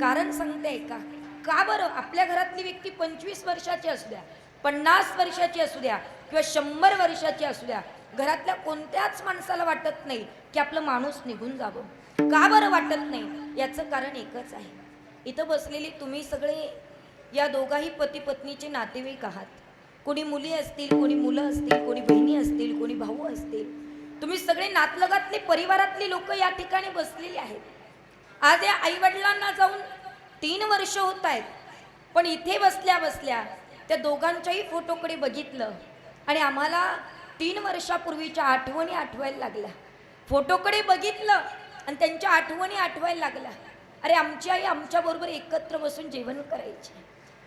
कारण सांगते का? का बरं? आपल्या घरातली व्यक्ती पंचवीस वर्षाची असू द्या पन्नास वर्षाची असू द्या किंवा शंभर वर्षाची असू द्या घरातल्या कोणत्याच माणसाला वाटत नाही की आपलं माणूस निघून जावं. का बरं वाटत नाही? याचं कारण एकच आहे. इथं बसलेली तुम्ही सगळे या दोघाही पती पत्नीचे नातेवाईक आहात. कोणी मुली असतील कोणी मुलं असतील कोणी बहिणी असतील कोणी भाऊ असतील. तुम्ही सगळे नातलगातले परिवारातली लोक या ठिकाणी बसलेली आहेत. आज या आई वडिलांना जाऊन तीन वर्ष होत आहेत. पण इथे बसल्या बसल्या त्या दोघांच्याही फोटोकडे बघितलं आणि आम्हाला तीन वर्षापूर्वीच्या आठवणी आठवायला लागल्या. फोटोकडे बघितलं आणि त्यांच्या आठवणी आठवायला लागल्या. अरे आमची आई आमच्याबरोबर एकत्र बसून जेवण करायची.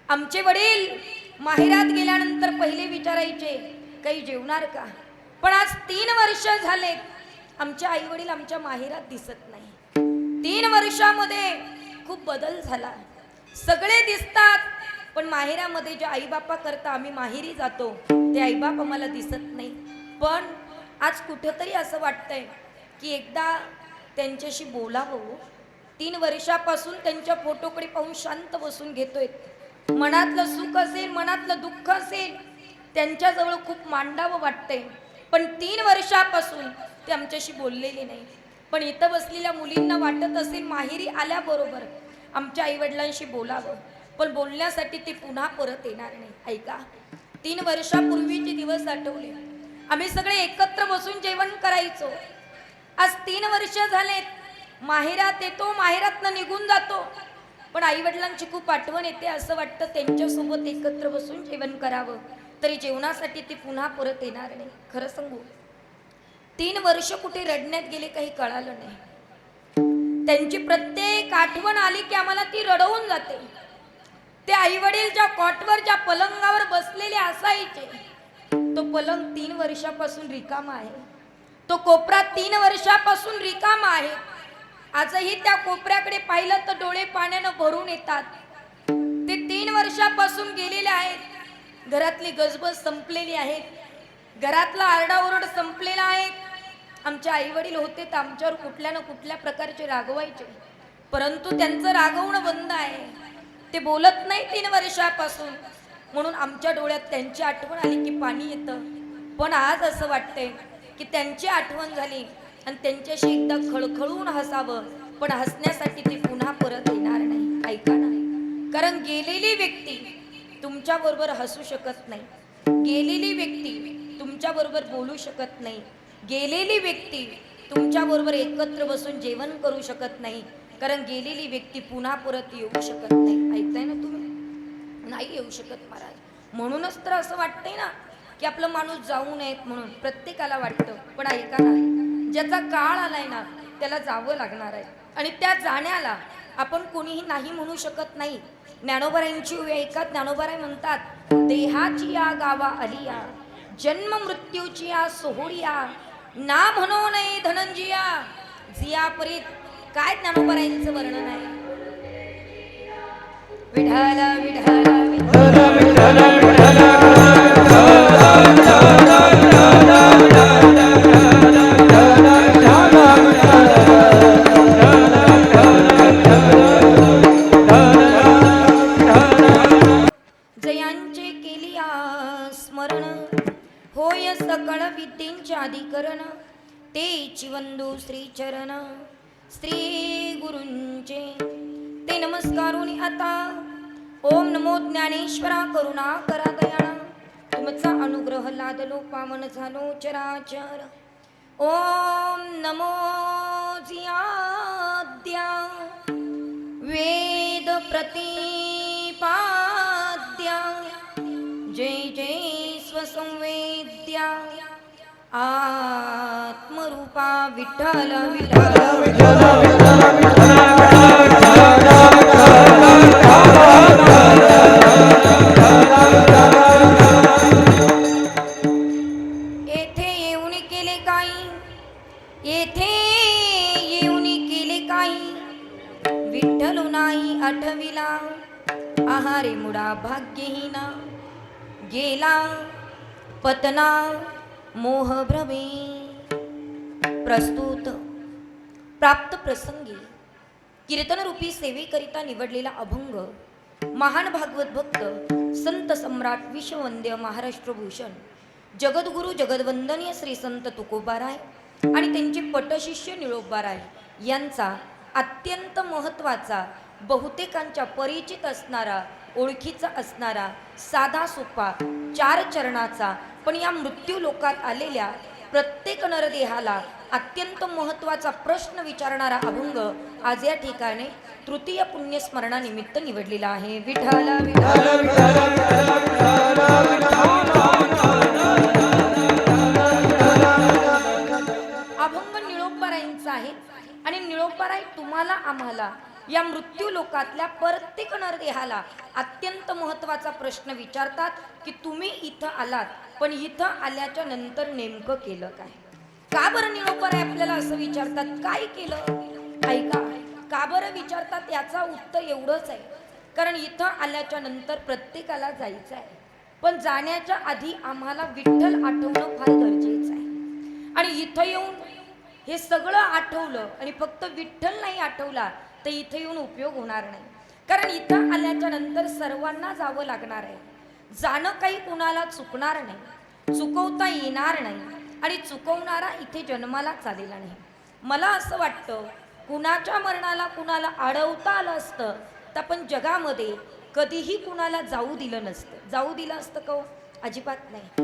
आमचे वडील माहेरात गेल्यानंतर पहिले विचारायचे काही जेवणार का? पण आज तीन वर्ष झाले आमचे आई वडील आमच्या माहेरात दिसत नाही तीन वर्षामध्ये खूप बदल झाला. सगळे दिसतात पण माहेरामध्ये जे आईबापा करता आम्ही माहेरी जातो ते आईबाप आम्हाला दिसत नाही. पण आज कुठंतरी असं वाटतंय की एकदा त्यांच्याशी बोलावं हो. तीन वर्षापासून त्यांच्या फोटोकडे पाहून शांत बसून घेतोय. मनातलं सुख असेल मनातलं दुःख असेल त्यांच्याजवळ खूप मांडावं वाटतंय. पण तीन वर्षापासून ते आमच्याशी बोललेले नाही. पण इथं बसलेल्या मुलींना वाटत असेल माहेरी आल्याबरोबर आमच्या आईवडिलांशी बोलावं. पण बोलण्यासाठी ती पुन्हा परत येणार नाही. ऐका तीन वर्षापूर्वीचे दिवस आठवले. आम्ही सगळे एकत्र बसून जेवण करायचो. आज तीन वर्ष झालेत. माहेरात येतो माहेरातनं निघून जातो. पण आईवडिलांची खूप आठवण येते. असं वाटतं त्यांच्यासोबत एकत्र बसून जेवण करावं. तरी जेवणासाठी ती पुन्हा परत येणार नाही. खरं सांगू? तीन वर्ष कुठे रडण्यात गेले काही कळालं नाही. त्यांची प्रत्येक आठवण आली की आम्हाला ती रडवून जाते. ते आई वडील ज्या कॉटवर ज्या पलंगावर बसलेले असायचे तो पलंग तीन वर्षापासून रिकामा आहे. तो कोपरा तीन वर्षापासून रिकामा आहे. आजही त्या कोपऱ्याकडे पाहिलं तर डोळे पाण्यानं भरून येतात. ते तीन वर्षापासून गेलेले आहेत. घरातली गजबज संपलेली आहे. घरातला आरडाओरड संपलेला आहे. आमचे आई वडील होते तर आमच्यावर कुठल्या ना कुठल्या प्रकारचे रागवायचे. परंतु त्यांचं रागवणं बंद आहे. ते बोलत नाही तीन वर्षापासून. म्हणून आमच्या डोळ्यात त्यांची आठवण आली की पाणी येतं. पण आज असं वाटतंय की त्यांची आठवण झाली आणि त्यांच्याशी एकदा खळखळून हसावं. पण हसण्यासाठी ते पुन्हा परत येणार नाही. ऐका नाही कारण गेलेली व्यक्ती तुमच्याबरोबर हसू शकत नाही. गेलेली व्यक्ती तुमच्याबरोबर बोलू शकत नाही. गेलेली व्यक्ती तुमच्याबरोबर एकत्र बसून जेवण करू शकत नाही कारण गेलेली व्यक्ती पुन्हा परत येऊ शकत नाही. ऐकताय ना तुम्ही? नाही येऊ शकत महाराज. म्हणूनच तर असं वाटतंय ना की आपलं माणूस जाऊ नयेत म्हणून प्रत्येकाला वाटतं पण ऐका ना ज्याचा काळ आलाय ना त्याला जावं लागणार आहे. आणि त्या जाण्याला आपण कोणीही नाही म्हणू शकत नाही. ज्ञानोबारायांची एका ज्ञानोबाराय म्हणतात देहाची या गावा आलिया जन्म मृत्यूची या सोहळी ना म्हणू नाही धनंजिया. जिया परीत काय ज्ञानोबारायांचं वर्णन आहे? विठाला विठाला विठाला चिवंदू श्रीचरण श्री गुरूंचे. ते नमस्कारून आता ओम नमो ज्ञानेश्वरा करुणा करा दयाळा तुमचा अनुग्रह लादलो पावन झालो चराचर. ओम नमो जियाद्या. वेद प्रतिपाद्या. जय जय स्वसंवेद्या. आत्मरूपा विठ्ठल विठ्ठल. येथे येऊन केले काही. येथे येऊन केले काही. विठ्ठल नाही आठविला. आहारे मुडा भाग्यहीना. गेला पतना. मोहभ्रमे प्रस्तुत प्राप्त प्रसंगी कीर्तनरूपी सेवेकरिता निवडलेला अभंग महान भागवत भक्त संत सम्राट विश्ववंद्य महाराष्ट्रभूषण जगद्गुरु जगदवंदनीय श्री संत तुकोबाराय आणि त्यांचे पटशिष्य निळोबाराय यांचा अत्यंत महत्त्वाचा बहुतेकांच्या परिचित असणारा ओळखीचा असणारा साधा सोपा चार चरणाचा पण या मृत्यू लोकात आलेल्या प्रत्येक नरदेहाला अत्यंत महत्त्वाचा प्रश्न विचारणारा अभंग आज या ठिकाणी तृतीय पुण्यस्मरणानिमित्त निवडलेला आहे. विठाला विठाला या मृत्यू लोकातल्या प्रत्येक नरदेहाला अत्यंत महत्त्वाचा प्रश्न विचारतात की तुम्ही इथं आलात पण इथं आल्याच्यानंतर नेमकं केलं काय? का बरं निळोबाराई आपल्याला असं विचारतात? काय केलं? ऐका का बरं विचारतात याचा उत्तर एवढंच आहे. कारण इथं आल्याच्यानंतर प्रत्येकाला जायचं आहे. पण जाण्याच्या आधी आम्हाला विठ्ठल आठवणं फार गरजेचं आहे. आणि इथं येऊन हे सगळं आठवलं आणि फक्त विठ्ठल नाही आठवला तर इथे येऊन उपयोग होणार नाही. कारण इथं आल्याच्यानंतर सर्वांना जावं लागणार आहे. जाणं काही कुणाला चुकणार नाही. चुकवता येणार नाही. आणि चुकवणारा इथे जन्मालाच आलेला नाही. मला असं वाटतं कुणाच्या मरणाला कुणाला अडवता आलं असतं तर आपण जगामध्ये कधीही कुणाला जाऊ दिलं नसतं. जाऊ दिलं असतं का हो? अजिबात नाही.